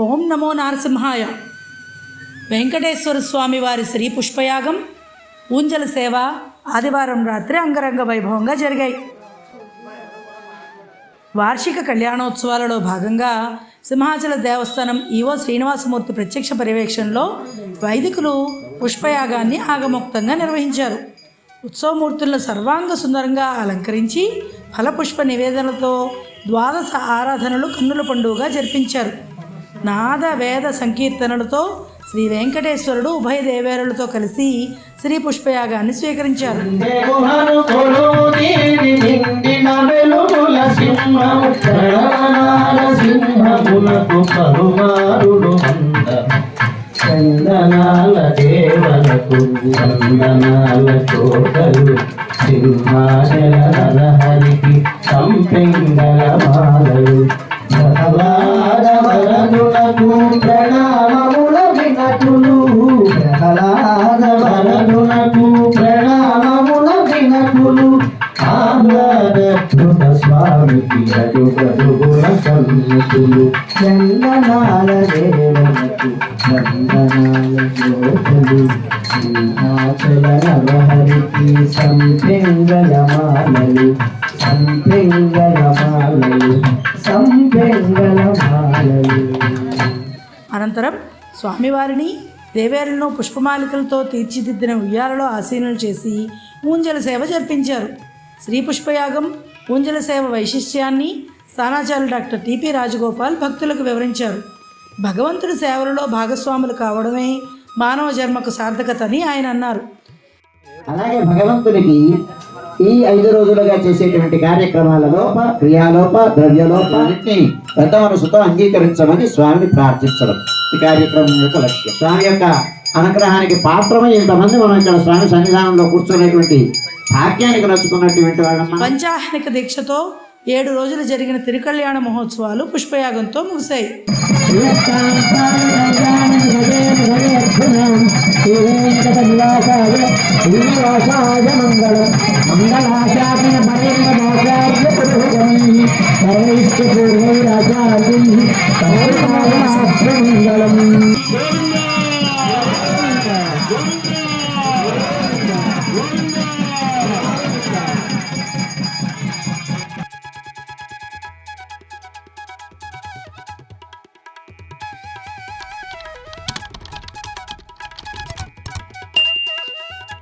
ఓం నమో నారసింహాయ. వెంకటేశ్వర స్వామి వారి శ్రీ పుష్పయాగం ఊంజల సేవ ఆదివారం రాత్రి అంగరంగ వైభవంగా జరిగాయి. వార్షిక కళ్యాణోత్సవాలలో భాగంగా సింహాచల దేవస్థానం ఈవో శ్రీనివాసమూర్తి ప్రత్యక్ష పర్యవేక్షణలో వైదికులు పుష్పయాగాన్ని ఆగముక్తంగా నిర్వహించారు. ఉత్సవమూర్తులను సర్వాంగ సుందరంగా అలంకరించి ఫలపుష్ప నివేదనలతో ద్వాదశ ఆరాధనలు కన్నుల పండుగగా జరిపించారు. నాద వేద సంకీర్తనలతో శ్రీ వెంకటేశ్వరుడు ఉభయ దేవేరులతో కలిసి శ్రీ పుష్పయాగాన్ని స్వీకరించారు. చందనాల దేవలకు సింహాచల హరికి సంపెంగల మాలలు వరదులకు ప్రణామముల వినతులు ప్రహ్లాద వరదులకు ప్రణామముల వినతులు ఆహ్లాదృత స్వామికి అడుగడుగుల సన్నితులు చందనాల జ్యోతులు సింహాచల సంపెంగల మాలలు సంపెంగల మాలలు సంపెంగల మాలలు అనంతరం స్వామివారిని దేవేరులను పుష్పమాలికలతో తీర్చిదిద్దిన ఉయ్యాలలో ఆసీనులు చేసి ఊంజల సేవ జరిపించారు. శ్రీ పుష్పయాగం ఊంజల సేవ వైశిష్ట్యాన్ని స్థానాచార్యులు డాక్టర్ టిపి రాజగోపాల్ భక్తులకు వివరించారు. భగవంతుడి సేవలలో భాగస్వాములు కావడమే మానవ జన్మకు సార్థకత అని ఆయన అన్నారు. అలాగే భగవంతుడికి ఈ ఐదు రోజులుగా చేసేటువంటి కార్యక్రమాలలోప క్రియాలోప ద్రవ్యలోప అన్నింటినీ పెద్ద మనసుతో అంగీకరించమని స్వామిని ప్రార్థించడం. ఈ కార్యక్రమం యొక్క లక్ష్యం. స్వామి యొక్క అనుగ్రహానికి పాత్రమై ఇంతమంది మనం ఇక్కడ స్వామి సన్నిధానంలో కూర్చునేటువంటి భాగ్యానికి నచ్చుకున్నటువంటి వాళ్ళమ్మ పంచాహ్నిక దీక్షతో ఏడు రోజులు జరిగిన తిరుకళ్యాణ మహోత్సవాలు పుష్పయాగంతో ముగిశాయి. శ్రీనివాసాయ